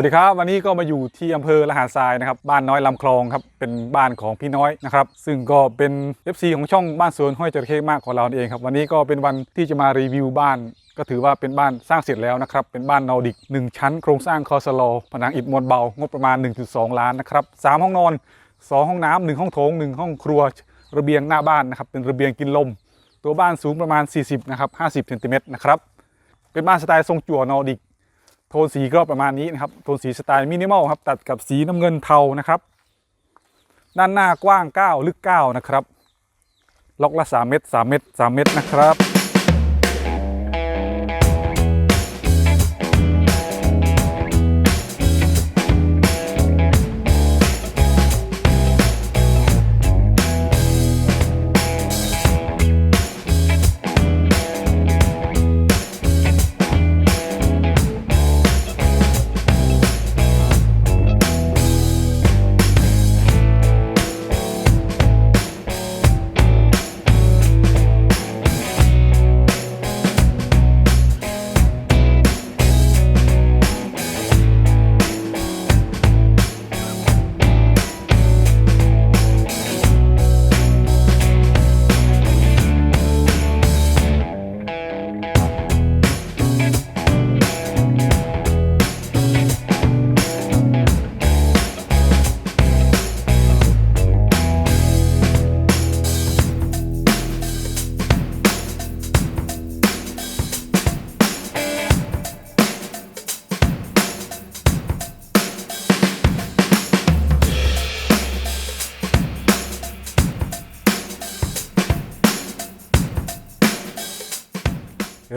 วัสดีครับวันนี้ก็มาอยู่ที่อำเภอละหารทรายนะครับ บ้านน้อยลำคลองครับเป็นบ้านของพี่น้อยนะครับ ซึ่งก็เป็น FC ของช่องบ้านสวนห้อยจระเข้มากของเราเองครับ วันนี้ก็เป็นวันที่จะมารีวิวบ้าน ก็ถือว่าเป็นบ้านสร้างเสร็จแล้วนะครับ เป็นบ้านนอร์ดิก 1 ชั้น โครงสร้างคอสโลผนังอิฐมวลเบา งบประมาณ 1.2 ล้านนะครับสามห้องนอน 2 ห้องน้ำหนึ่งห้องโถงหนึ่งห้องครัวระเบียงหน้าบ้านนะครับเป็นระเบียงกินลม ตัวบ้านสูงประมาณ 40นะครับ50เซนติเมตรนะครับเป็นบ้านสไตล์ทรงจั่วนอร์ดิก โทนสีก็ประมาณนี้นะครับ โทนสีสไตล์มินิมอลครับ ตัดกับสีน้ำเงินเทานะครับ ด้านหน้ากว้าง 9 ลึก 9 นะครับ ล็อกละ 3 เมตร 3 เมตร 3 เมตรนะครับ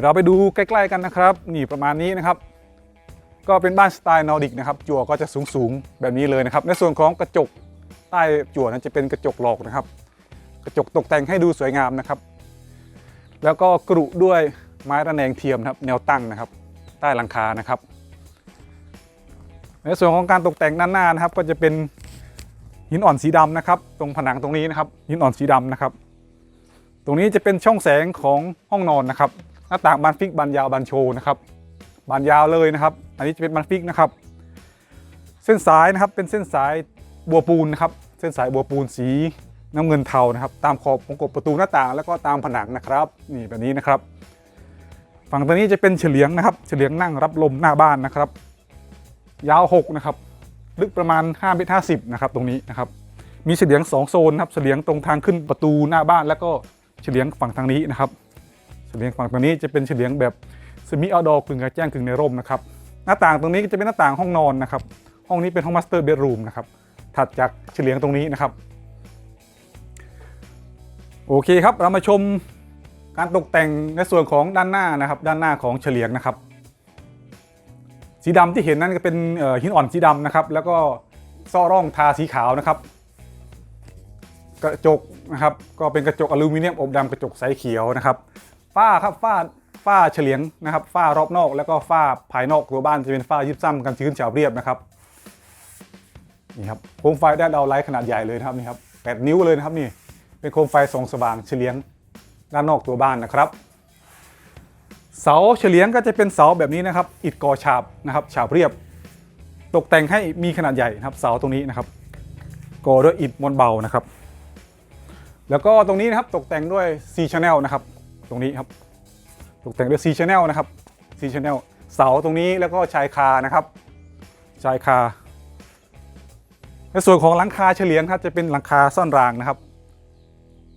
ดี๋ยวเราไปดูใกล้ๆกันนะครับ นี่ประมาณนี้นะครับ ก็เป็นบ้านสไตล์นอร์ดิกนะครับ จั่วก็จะสูงๆ แบบนี้เลยนะครับ ในส่วนของกระจกใต้จั่วนั้นจะเป็นกระจกหลอกนะครับ กระจกตกแต่งให้ดูสวยงามนะครับ แล้วก็กรุด้วยไม้ระแนงเทียมนะครับ แนวตั้งนะครับ ใต้หลังคานะครับ ในส่วนของการตกแต่งด้านหน้านะครับ ก็จะเป็นหินอ่อนสีดำนะครับ ตรงผนังตรงนี้นะครับหินอ่อนสีดำนะครับ ตรงนี้จะเป็นช่องแสงของห้องนอนนะครับ หน้าต่างบานฟิกบานยาวบานโชว์นะครับบานยาวเลยนะครับ อันนี้จะเป็นบานฟิกนะครับ เส้นสายนะครับเป็นเส้นสายบัวปูนนะครับ เส้นสายบัวปูนสีน้ำเงินเทานะครับ ตามขอบของกบประตูหน้าต่าง แล้วก็ตามผนังนะครับ นี่แบบนี้นะครับ ฝั่งตัวนี้จะเป็นเฉลียงนะครับ เฉลียงนั่งรับลมหน้าบ้านนะครับ ยาว6นะครับ ลึกประมาณ5เมตร50นะครับ ตรงนี้นะครับ มีเฉลียง2โซนนะครับ เฉลียงตรงทางขึ้นประตูหน้าบ้าน แล้วก็เฉลียงฝั่งทางนี้นะครับ เฉลียงฝั่งตรงนี้จะเป็นเฉลียงแบบสมิเอาดอกึ่งกระแจ้งกึ่งในร่มนะครับหน้าต่างตรงนี้ก็จะเป็นหน้าต่างห้องนอนนะครับ ห้องนี้เป็นห้องมาสเตอร์เบดรูมนะครับถัดจากเฉลียงตรงนี้นะครับ โอเคครับเรามาชมการตกแต่งในส่วนของด้านหน้านะครับ ด้านหน้าของเฉลียงนะครับ สีดำที่เห็นนั่นก็เป็นหินอ่อนสีดำนะครับ แล้วก็ซ่อร่องทาสีขาวนะครับ กระจกนะครับ ก็เป็นกระจกอลูมิเนียมอบดำกระจกใสเขียวนะครับ ฝ้าครับฝ้าฝ้าเฉลียงนะครับฝ้ารอบนอก แล้วก็ฝ้าภายนอกตัวบ้านจะเป็นฝ้ายิบซ้ำกันชื้นเฉาเรียบนะครับนี่ครับโคมไฟได้ดาวไลท์ขนาดใหญ่เลยนะครับนี่ครับแปดนิ้วเลยนะครับนี่เป็นโคมไฟส่องสว่างเฉลียงด้านนอกตัวบ้านนะครับ เสาเฉลียงก็จะเป็นเสาแบบนี้นะครับ อิฐก่อฉาบนะครับฉาบเรียบ ตกแต่งให้มีขนาดใหญ่นะครับ เสาตรงนี้นะครับก่อด้วยอิฐมวลเบานะครับ แล้วก็ตรงนี้นะครับตกแต่งด้วย C channel นะครับ ตรงนี้ครับ ตกแต่งด้วย C channel นะครับ C channel เสาตรงนี้แล้วก็ชายคานะครับ ชายคาในส่วนของหลังคาเฉลียงครับจะเป็นหลังคาซ่อนรางนะครับ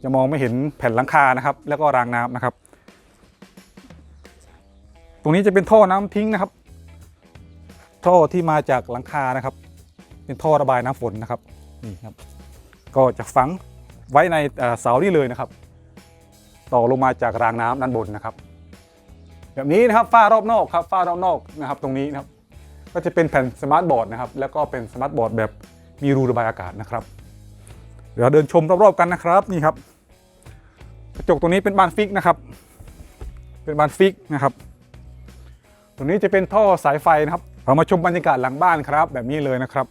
จะมองไม่เห็นแผ่นหลังคานะครับ แล้วก็รางน้ำนะครับ ตรงนี้จะเป็นท่อน้ำทิ้งนะครับ ท่อที่มาจากหลังคานะครับ เป็นท่อระบายน้ำฝนนะครับนี่ครับ ก็จะฝังไว้ในเอ่อเสานี่เลยนะครับ ต่อลงมาจากรางน้ำด้านบนนะครับ แบบนี้นะครับฝ้ารอบนอกครับฝ้ารอบนอกนะครับตรงนี้นะครับ ก็จะเป็นแผ่นสมาร์ทบอร์ดนะครับ แล้วก็เป็นสมาร์ทบอร์ดแบบมีรูระบายอากาศนะครับ เดี๋ยวเดินชมรอบๆกันนะครับนี่ครับ กระจกตรงนี้เป็นบานฟิกนะครับ เป็นบานฟิกนะครับตรงนี้จะเป็นท่อสายไฟนะครับ เรามาชมบรรยากาศหลังบ้านครับ แบบนี้เลยนะครับ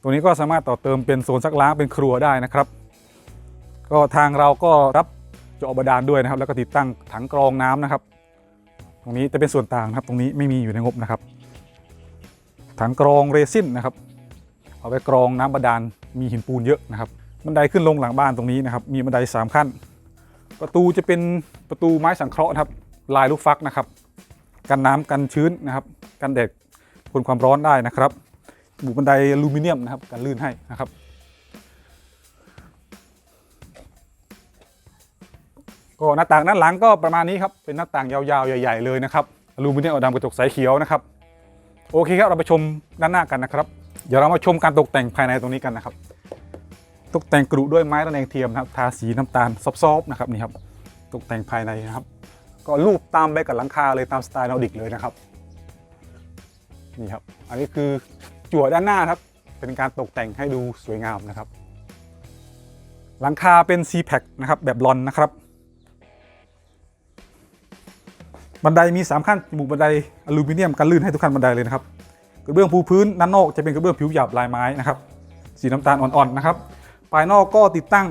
ตรงนี้ก็สามารถต่อเติมเป็นโซนซักล้างเป็นครัวได้นะครับ ก็ทางเราก็รับ เจาะบาดาลด้วยนะครับ แล้วก็ติดตั้งถังกรองน้ำนะครับ ตรงนี้จะเป็นส่วนต่างนะครับ ตรงนี้ไม่มีอยู่ในงบนะครับ ถังกรองเรซินนะครับ เอาไว้กรองน้ำบาดาลมีหินปูนเยอะนะครับ บันไดขึ้นลงหลังบ้านตรงนี้นะครับ มีบันได 3 ขั้น ประตูจะเป็นประตูไม้สังเคราะห์นะครับ ลายลูกฟักนะครับ กันน้ำกันชื้นนะครับ กันแดดทนความร้อนได้นะครับบุบันไดอลูมิเนียมนะครับ กันลื่นให้นะครับ ก็หน้าต่างด้านหลังก็ประมาณนี้ครับ เป็นหน้าต่างยาวๆ ใหญ่ ๆ เลยนะครับอลูมิเนียมอดำกระจกใสเขียวนะครับ โอเคครับ เราไปชมด้านหน้ากันนะครับ เดี๋ยวเรามาชมการตกแต่งภายในตรงนี้กันนะครับ ตกแต่งกรุด้วยไม้ระแนงเทียมนะครับ ทาสีน้ำตาลซอฟๆนะครับนี่ครับ ตกแต่งภายในนะครับ ก็รูปตามไปกับหลังคาเลยตามสไตล์นอร์ดิกเลยนะครับ นี่ครับ อันนี้คือจั่วด้านหน้าครับ เป็นการตกแต่งให้ดูสวยงามนะครับ หลังคาเป็น c p a c นะครับ แบบลอนนะครับ บันไดมี 3 ขั้นหมู่บันไดอลูมิเนียมกันลื่นให้ทุกขั้นบันไดเลยนะครับกระเบื้องปูพื้นด้านนอกจะเป็นกระเบื้องผิวหยาบลายไม้นะครับสีน้ำตาลอ่อนๆนะครับภายนอกก็ติดตั้ง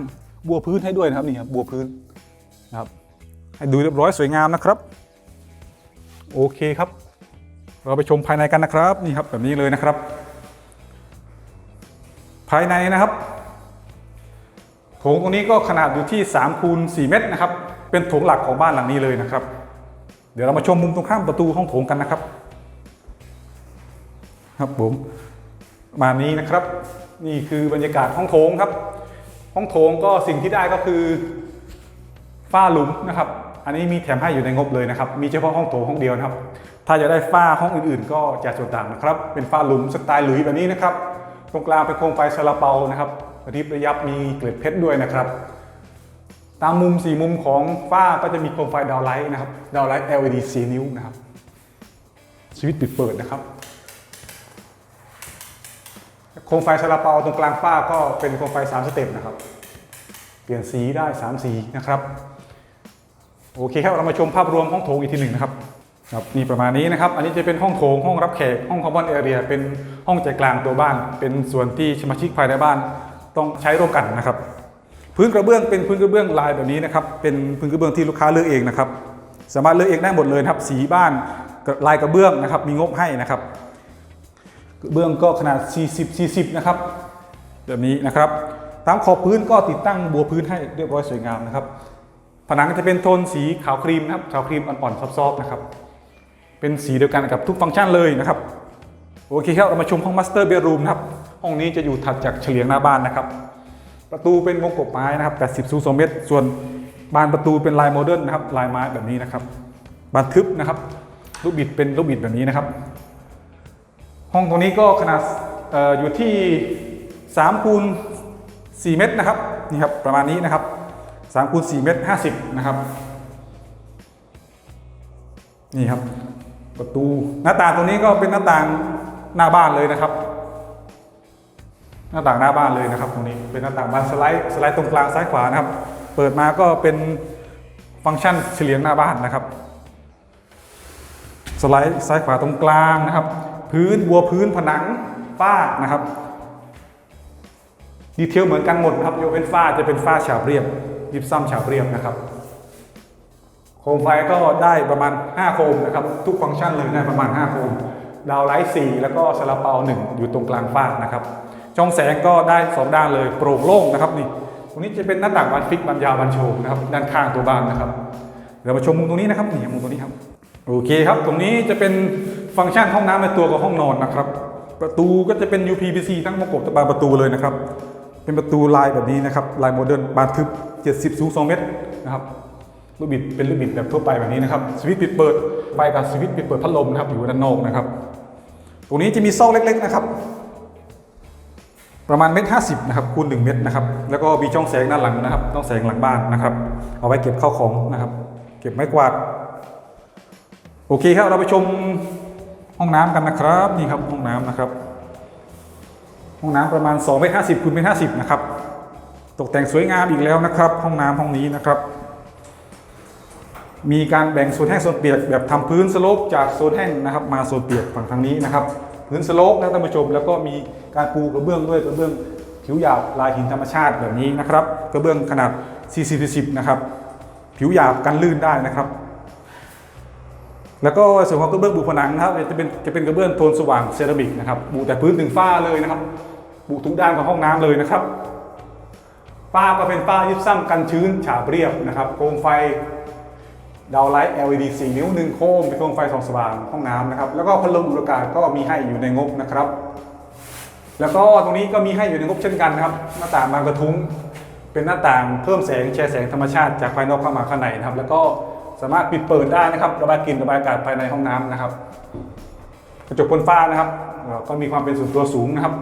บัวพื้นให้ด้วยนะครับนี่ครับบัวพื้นนะครับให้ดูเรียบร้อยสวยงามนะครับโอเคครับ เราไปชมภายในกันนะครับนี่ครับแบบนี้เลยนะครับ ภายในนะครับโถงตรงนี้ก็ขนาดอยู่ที่3คูณ4เมตรนะครับเป็นโถงหลักของบ้านหลังนี้เลยนะครับ เดี๋ยวเรามาชมมุมตรงข้ามประตูห้องโถงกันนะครับ ครับผมมานี้นะครับ นี่คือบรรยากาศห้องโถงครับ ห้องโถงก็สิ่งที่ได้ก็คือฝ้าหลุมนะครับ อันนี้มีแถมให้อยู่ในงบเลยนะครับ มีเฉพาะห้องโถงห้องเดียวนะครับ ถ้าจะได้ฝ้าห้องอื่นๆ ก็จะส่วนต่างนะครับ เป็นฝ้าหลุมสไตล์หลุยแบบนี้นะครับ ตรงกลางเป็นโคมไฟซาลาเปานะครับริบระยับมีเกล็ดเพชรด้วยนะครับ ตามมุมสี่มุมของฝ้าก็จะมีโคมไฟดาวไลท์นะครับดาวไลท์ LED 4 นิ้วนะครับสวิตช์ปิดเปิดนะครับ โคมไฟซาลาเปาตรงกลางฝ้าก็เป็นโคมไฟ 3 สเต็ปนะครับ เปลี่ยนสีได้ 3 สีนะครับ โอเคครับ เรามาชมภาพรวมห้องโถงอีกทีหนึ่งนะครับครับนี่ประมาณนี้นะครับ อันนี้จะเป็นห้องโถงห้องรับแขกห้องคอมมอนแอเรียเป็นห้องใจกลางตัวบ้าน เป็นส่วนที่สมาชิกภายในบ้าน ต้องใช้ร่วมกันนะครับ พื้นกระเบื้องเป็นพื้นกระเบื้องลายแบบนี้นะครับ เป็นพื้นกระเบื้องที่ลูกค้าเลือกเองนะครับ สามารถเลือกเองได้หมดเลยครับ สีบ้านลายกระเบื้องนะครับ มีงบให้นะครับกระเบื้องก็ขนาด 40 40 นะครับ แบบนี้นะครับ ตามขอบพื้นก็ติดตั้งบัวพื้นให้เรียบร้อยสวยงามนะครับ ผนังจะเป็นโทนสีขาวครีมนะครับ ขาวครีมอ่อนๆซอฟๆนะครับ เป็นสีเดียวกันกับทุกฟังก์ชันเลยนะครับ โอเคครับ เรามาชมห้องมาสเตอร์เบดรูมนะครับ ห้องนี้จะอยู่ถัดจากเฉลียงหน้าบ้านนะครับ ประตูเป็นวงกบไม้นะครับ80ซู2เมตร ส่วนบานประตูเป็นลายโมเดิร์นนะครับลายไม้แบบนี้นะครับ บานทึบนะครับ ลูกบิดเป็นลูกบิดแบบนี้นะครับ ห้องตรงนี้ก็ขนาดออยู่ที่3คูณ4เมตรนะครับนี่ครับประมาณนี้นะครับ3คูณ4เมตร50นะครับนี่ครับประตูหน้าต่างตรงนี้ก็เป็นหน้าต่างหน้าบ้านเลยนะครับ น้าต่างหน้าบ้านเลยนะครับตรงนี้เป็นหน้าต่างบานสไลด์สไลด์ตรงกลางซ้ายขวานะครับ เปิดมาก็เป็นฟังก์ชันเฉลียงหน้าบ้านนะครับ สไลด์ซ้ายขวาตรงกลางนะครับ พื้นบัวพื้นผนังฝ้านะครับดีเทลเหมือนกันหมดนะครับยกเว้นฝ้าจะเป็นฝ้าฉาบเรียบ ยิบซ้ำฉาบเรียบนะครับ โคมไฟก็ได้ประมาณ 5 โคมนะครับ ทุกฟังก์ชันเลยได้ประมาณ 5 โคม ดาวไลท์4แล้วก็ซาลาเปา1อยู่ตรงกลางฝ้านะครับ ช่องแสงก็ได้ 2 ด้านเลยโปร่งโล่งนะครับนี่ตรงนี้จะเป็นหน้าต่างบานฟิกบานยาวบานโชว์นะครับด้านข้างตัวบ้านนะครับเดี๋ยวมาชมมุมตรงนี้นะครับนี่มุมตรงนี้ครับโอเคครับตรงนี้จะเป็นฟังก์ชันห้องน้ำในตัวกับห้องนอนนะครับ ประตูก็จะเป็น UPVC ทั้งมงกบตะบานประตูเลยนะครับ เป็นประตูลายแบบนี้นะครับลายโมเดิร์นบานทึบ 70สูง2เมตรนะครับลูกบิดเป็นลูกบิดแบบทั่วไปแบบนี้นะครับสวิตช์ปิดเปิดไฟกับสวิตช์ปิดเปิดพัดลมนะครับอยู่ด้านนอกนะครับ ตรงนี้จะมีซอกเล็กๆนะครับ ประมาณเมตรห้าสิบนะครับคูณหนึ่งเมตรนะครับ แล้วก็มีช่องแสงด้านหลังนะครับ ต้องแสงหลังบ้านนะครับ เอาไว้เก็บข้าวของนะครับ เก็บไม้กวาด โอเคครับ เราไปชมห้องน้ำกันนะครับ นี่ครับห้องน้ำนะครับ ห้องน้ำประมาณ2เมตรห้าสิบคูณเมตรห้าสิบนะครับ ตกแต่งสวยงามอีกแล้วนะครับ ห้องน้ำห้องนี้นะครับ มีการแบ่งโซนแห้งโซนเปียกแบบทำพื้นสโลปจากโซนแห้งนะครับ มาโซนเปียกฝั่งทางนี้นะครับ พื้นสโลปนะท่านผู้ชม แล้วก็มีการปูกระเบื้องด้วยกระเบื้องผิวหยาบลายหินธรรมชาติแบบนี้นะครับกระเบื้องขนาด 40-40นะครับ ผิวหยาบกันลื่นได้นะครับแล้วก็ส่วนของกระเบื้องบุผนังนะครับจะเป็นจะเป็นกระเบื้องโทนสว่างเซรามิกนะครับบุแต่พื้นถึงฝ้าเลยนะครับบุทุกด้านของห้องน้ำเลยนะครับฝ้าก็เป็นฝ้ายิบซ้ำกันชื้นฉาบเรียบนะครับโคมไฟ ดาวไลท์ LED 4 นิ้วหนึ่งโคมเป็นโคมไฟส่องสว่างห้องน้ำนะครับ แล้วก็พัดลมอุดอากาศก็มีให้อยู่ในงบนะครับ แล้วก็ตรงนี้ก็มีให้อยู่ในงบเช่นกันนะครับ หน้าต่างบานกระทุ้ง เป็นหน้าต่างเพิ่มแสงแชร์แสงธรรมชาติจากภายนอกเข้ามาข้างในนะครับ แล้วก็สามารถปิดเปิดได้นะครับ ระบายกลิ่นระบายอากาศภายในห้องน้ำนะครับ กระจกพ่นฟ้านะครับ ก็มีความเป็นส่วนตัวสูงนะครับ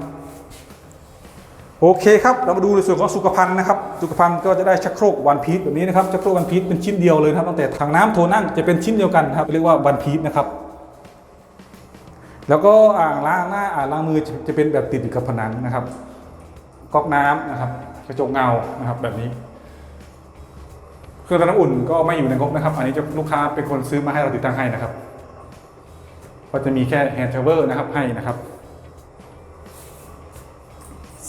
โอเคครับเรามาดูในส่วนของสุขภัณฑ์นะครับสุขภัณฑ์ก็จะได้ชักโครกวันพีชแบบนี้นะครับชักโครกวันพีชเป็นชิ้นเดียวเลยครับตั้งแต่ถังน้ำโถนั่งจะเป็นชิ้นเดียวกันครับเรียกว่าวันพีชนะครับแล้วก็อ่างล้างหน้าอ่างล้างมือจะเป็นแบบติดอยู่กับผนังนะครับก๊อกน้ำนะครับกระจกเงานะครับแบบนี้เครื่องทำน้ำอุ่นก็ไม่อยู่ในงบนะครับ อันนี้จะลูกค้าเป็นคนซื้อมาให้เราติดตั้งให้นะครับ ก็จะมีแค่แฮนด์เทเวอร์นะครับให้นะครับ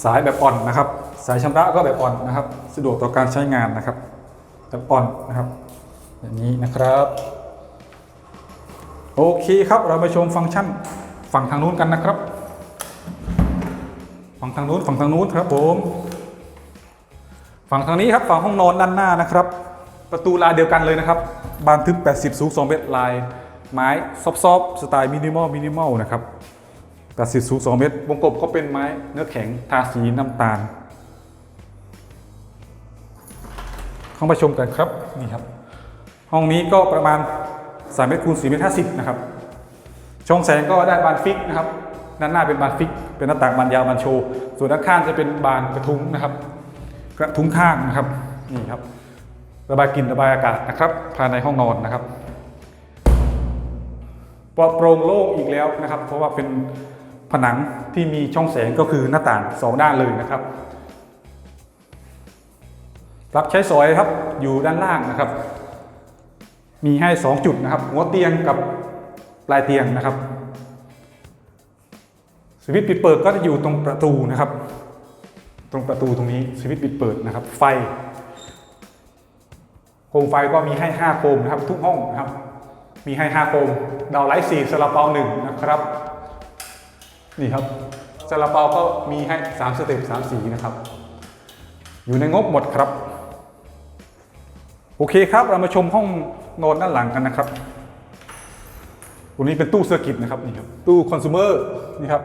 สายแบบอ่อนนะครับ สายชำระก็แบบอ่อนนะครับ สะดวกต่อการใช้งานนะครับ แบบอ่อนนะครับอย่างนี้นะครับโอเคครับเราไปชมฟังก์ชันฝั่งทางนู้นกันนะครับ ฝั่งทางนู้นฝั่งทางนู้นครับผมฝั่งทางนี้ครับฝั่งห้องนอนด้านหน้านะครับ ประตูลายเดียวกันเลยนะครับ บานทึบ 80 สูง2เมตรลายไม้ซอฟๆสไตล์มินิมอลมินิมอลนะครับ 80สูง 2 เมตรวงกบก็เป็นไม้เนื้อแข็งทาสีน้ำตาล เข้าไปชมกันครับนี่ครับ ห้องนี้ก็ประมาณ 3 เมตรคูณ4เมตร50 นะครับ ช่องแสงก็ได้บานฟิกนะครับ ด้านหน้าเป็นบานฟิก เป็นหน้าต่างบานยาวบานโชว์ ส่วนด้านข้างจะเป็นบานกระทุ้งนะครับ กระทุ้งข้างนะครับนี่ครับ ระบายกลิ่นระบายอากาศนะครับ ภายในห้องนอนนะครับปลอดโปร่งโล่งอีกแล้วนะครับ เพราะว่าเป็น ผนังที่มีช่องแสงก็คือหน้าต่างสองด้านเลยนะครับรับใช้สอยครับอยู่ด้านล่างนะครับ มีให้ 2 จุดนะครับ หัวเตียงกับปลายเตียงนะครับสวิตช์ปิดเปิดก็จะอยู่ตรงประตูนะครับ ตรงประตูตรงนี้สวิตช์ปิดเปิดนะครับ ไฟโคมไฟก็มีให้ 5 โคมนะครับ ทุกห้องนะครับ มีให้ 5 โคมดาวไลท์4สลับเปา1นะครับ นี่ครับซาลาเปาก็มีให้3สเต็ป3สีนะครับ อยู่ในงบหมดครับ โอเคครับเรามาชมห้องนอนด้านหลังกันนะครับตรงนี้เป็นตู้เซอร์กิตนะครับนี่ครับตู้คอน sumer นี่ครับ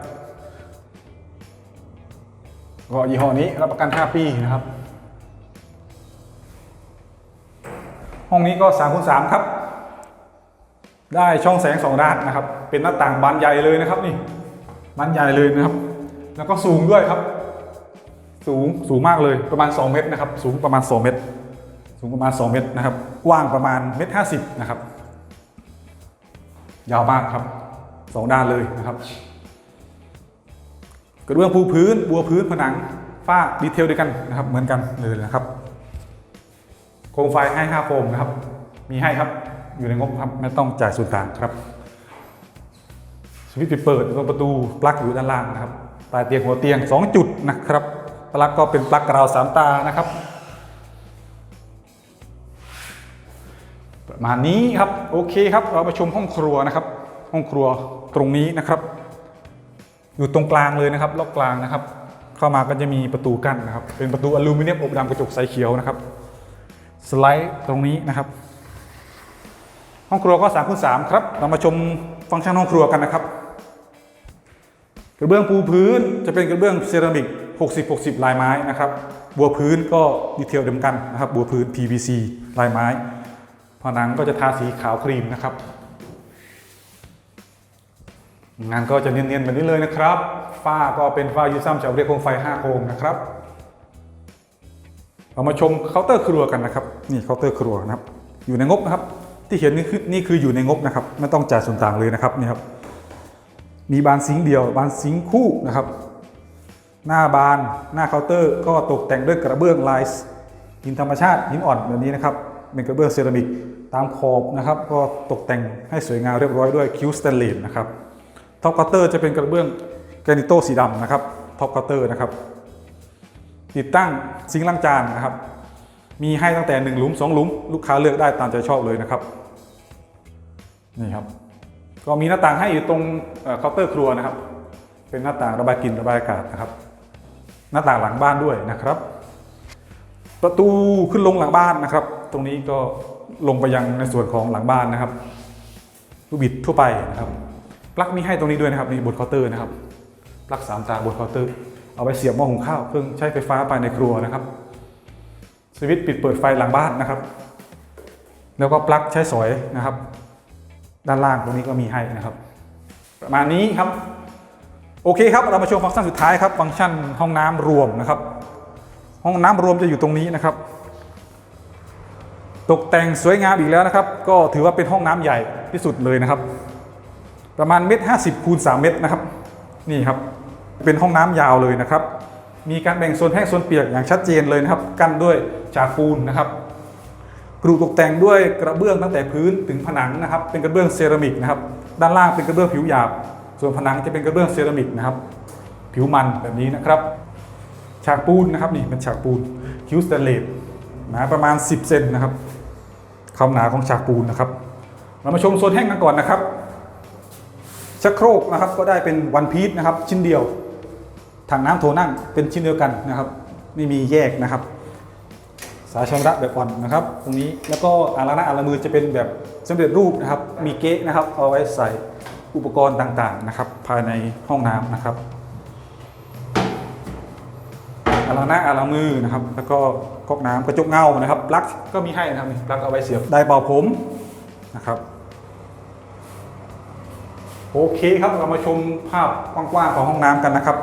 ก็ยี่ห้อนี้รับประกัน 5 ปีนะครับ ห้องนี้ก็3คูณ3ครับ ได้ช่องแสงสองด้านนะครับ เป็นหน้าต่างบานใหญ่เลยนะครับนี่ บานใหญ่เลยนะครับ แล้วก็สูงด้วยครับ สูงสูงมากเลยประมาณ 2 เมตรนะครับ สูงประมาณ 2 เมตร สูงประมาณ 2 เมตรนะครับ กว้างประมาณเมตรห้าสิบนะครับ ยาวมากครับสองด้านเลยนะครับกระเบื้องปูพื้น บัวพื้นผนังฝ้าดีเทลเดียวกันนะครับ เหมือนกันเลยนะครับโคมไฟให้5โคมนะครับ มีให้ครับ อยู่ในงบครับ ไม่ต้องจ่ายส่วนต่างครับ สวิตช์ปิดเปิดตรงประตูปลั๊กอยู่ด้านล่างนะครับปลายเตียงหัวเตียง 2 จุดนะครับปลั๊กก็เป็นปลั๊กกราวสามตานะครับ ประมาณนี้ครับโอเคครับเรามาชมห้องครัวนะครับ ห้องครัวตรงนี้นะครับ อยู่ตรงกลางเลยนะครับล็อกกลางนะครับ เข้ามาก็จะมีประตูกั้นนะครับ เป็นประตูอลูมิเนียมอบดำกระจกใสเขียวนะครับ สไลด์ตรงนี้นะครับ ห้องครัวก็3คูณ3ครับ เรามาชมฟังก์ชันห้องครัวกันนะครับ กระเบื้องปูพื้นจะเป็นกระเบื้องเซรามิก 60 60 ลายไม้นะครับบัวพื้นก็ดีเทลเดียวกันนะครับบัวพื้น PVC ลายไม้ผนังก็จะทาสีขาวครีมนะครับ งานก็จะเนียนๆแบบนี้เลยนะครับ ฝ้าก็เป็นฝ้ายูซัมจาเรียกโคมไฟ 5 โคมนะครับเรามาชมเคาน์เตอร์ครัวกันนะครับ นี่เคาน์เตอร์ครัวนะครับ อยู่ในงบนะครับ ที่เห็นนี่คือนี่คืออยู่ในงบนะครับ ไม่ต้องจ่ายส่วนต่างเลยนะครับนี่ครับ มีบานซิงค์เดียว บานซิงค์คู่นะครับ หน้าบานหน้าเคาน์เตอร์ ก็ตกแต่งด้วยกระเบื้องลายหินธรรมชาติหินอ่อนแบบนี้นะครับเป็นกระเบื้องเซรามิกตามขอบนะครับ ก็ตกแต่งให้สวยงามเรียบร้อยด้วยคิวสแตนเลสนะครับท็อปเคาน์เตอร์จะเป็นกระเบื้องแกรนิโตสีดำนะครับท็อปเคาน์เตอร์นะครับติดตั้งซิงค์ล้างจานนะครับ มีให้ตั้งแต่ 1 หลุม 2 หลุม ลูกค้าเลือกได้ตามใจชอบเลยนะครับ นี่ครับ ก็มีหน้าต่างให้อยู่ตรงเคาน์เตอร์ครัวนะครับ เป็นหน้าต่างระบายกลิ่นระบายอากาศนะครับ หน้าต่างหลังบ้านด้วยนะครับ ประตูขึ้นลงหลังบ้านนะครับ ตรงนี้ก็ลงไปยังในส่วนของหลังบ้านนะครับลูกบิดทั่วไปนะครับปลั๊กมีให้ตรงนี้ด้วยนะครับนี่บนเคาน์เตอร์นะครับปลั๊กสามตาบนเคาน์เตอร์ เอาไปเสียบหม้อหุงข้าวเครื่องใช้ไฟฟ้าภายในครัวนะครับสวิตช์ปิดเปิดไฟหลังบ้านนะครับ แล้วก็ปลั๊กใช้สอยนะครับ ด้านล่างตรงนี้ก็มีให้นะครับ ประมาณนี้ครับ โอเคครับ เรามาชมฟังก์ชันสุดท้ายครับ ฟังก์ชันห้องน้ำรวมนะครับ ห้องน้ำรวมจะอยู่ตรงนี้นะครับ ตกแต่งสวยงามอีกแล้วนะครับ ก็ถือว่าเป็นห้องน้ำใหญ่ที่สุดเลยนะครับ ประมาณเมตรห้าสิบคูณสามเมตรนะครับ นี่ครับ เป็นห้องน้ำยาวเลยนะครับ มีการแบ่งโซนแห้งโซนเปียกอย่างชัดเจนเลยนะครับ กั้นด้วยฉากปูนนะครับ กรุตกแต่งด้วยกระเบื้องตั้งแต่พื้นถึงผนังนะครับ เป็นกระเบื้องเซรามิกนะครับ ด้านล่างเป็นกระเบื้องผิวหยาบ ส่วนผนังจะเป็นกระเบื้องเซรามิกนะครับ ผิวมันแบบนี้นะครับ ฉากปูนนะครับนี่เป็นฉากปูนคิวสแตเลสหนาประมาณ 10เซนนะครับความหนาของฉากปูนนะครับ เรามาชมโซนแห้งกันก่อนนะครับชักโครกนะครับก็ได้เป็นวันพีชนะครับชิ้นเดียวถังน้ำโถนั่งเป็นชิ้นเดียวกันนะครับ ไม่มีแยกนะครับ สายชำระแบบอ่อนนะครับ ตรงนี้แล้วก็อารานะอารามือจะเป็นแบบสำเร็จรูปนะครับ มีเก๊ะนะครับ เอาไว้ใส่อุปกรณ์ต่างๆนะครับ ภายในห้องน้ำนะครับอารานะอารามือนะครับ แล้วก็ก๊อกน้ำกระจกเงานะครับปลั๊กก็มีให้นะครับปลั๊กเอาไว้เสียบได้เป่าผมนะครับโอเคครับเรามาชมภาพกว้างๆของห้องน้ำกันนะครับ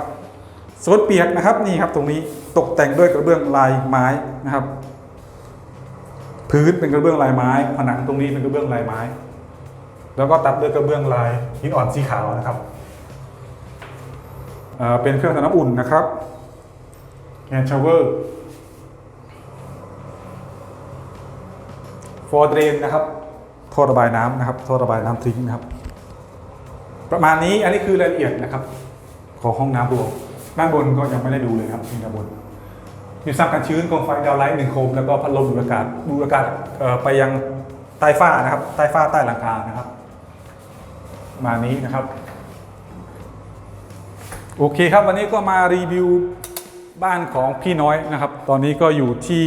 โซนเปียกนะครับนี่ครับตรงนี้ตกแต่งด้วยกระเบื้องลายไม้นะครับ พื้นเป็นกระเบื้องลายไม้ ผนังตรงนี้เป็นกระเบื้องลายไม้ แล้วก็ตัดด้วยกระเบื้องลายหินอ่อนสีขาวนะครับเป็นเครื่องทำน้ำอุ่นนะครับแฮนด์ชาวเวอร์ฟอร์เดรนนะครับท่อระบายน้ำนะครับท่อระบายน้ำทิ้งนะครับ ประมาณนี้อันนี้คือรายละเอียดนะครับ ของห้องน้ำรวมด้านบนก็ยังไม่ได้ดูเลยครับด้านบน มีซับกันชื้นกองไฟดาวไลท์หนึ่งโคม แล้วก็พัดลมดูดอากาศดูดอากาศไปยังใต้ฝ้านะครับ ใต้ฝ้าใต้หลังคานะครับมานี้นะครับ โอเคครับวันนี้ก็มารีวิวบ้านของพี่น้อยนะครับ ตอนนี้ก็อยู่ที่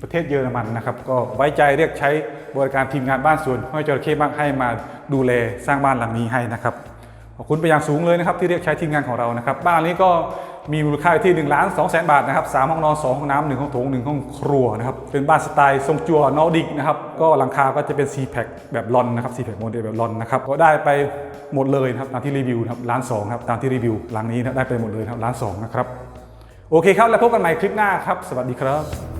ประเทศเยอรมันนะครับ ก็ไว้ใจเรียกใช้บริการทีมงานบ้านสวนห้อยจระเข้บ้างให้มาดูแลสร้างบ้านหลังนี้ให้นะครับ ขอบคุณไปอย่างสูงเลยนะครับที่เรียกใช้ทีมงานของเรานะครับบ้านนี้ก็มีมูลค่าที่1นึ่งล้านสองแสนบาทนะครับสามห้องนอนสองห้องน้ำหนึ่งห้องโถงหนึ่งห้องครัวนะครับเป็นบ้านสไตล์ทรงจัวนอร์ดิกนะครับก็หลังคาก็จะเป็น c p a c แบบลอนนะครับ c p a c โมเดลแบบลอนนะครับก็ได้ไปหมดเลยนะครับตามที่รีวิวครับล้านสองครับตามที่รีวิวหลังนี้นะได้ไปหมดเลยครับล้านสองนะครับโอเคครับแล้วพบกันใหม่คลิปหน้าครับ สวัสดีครับ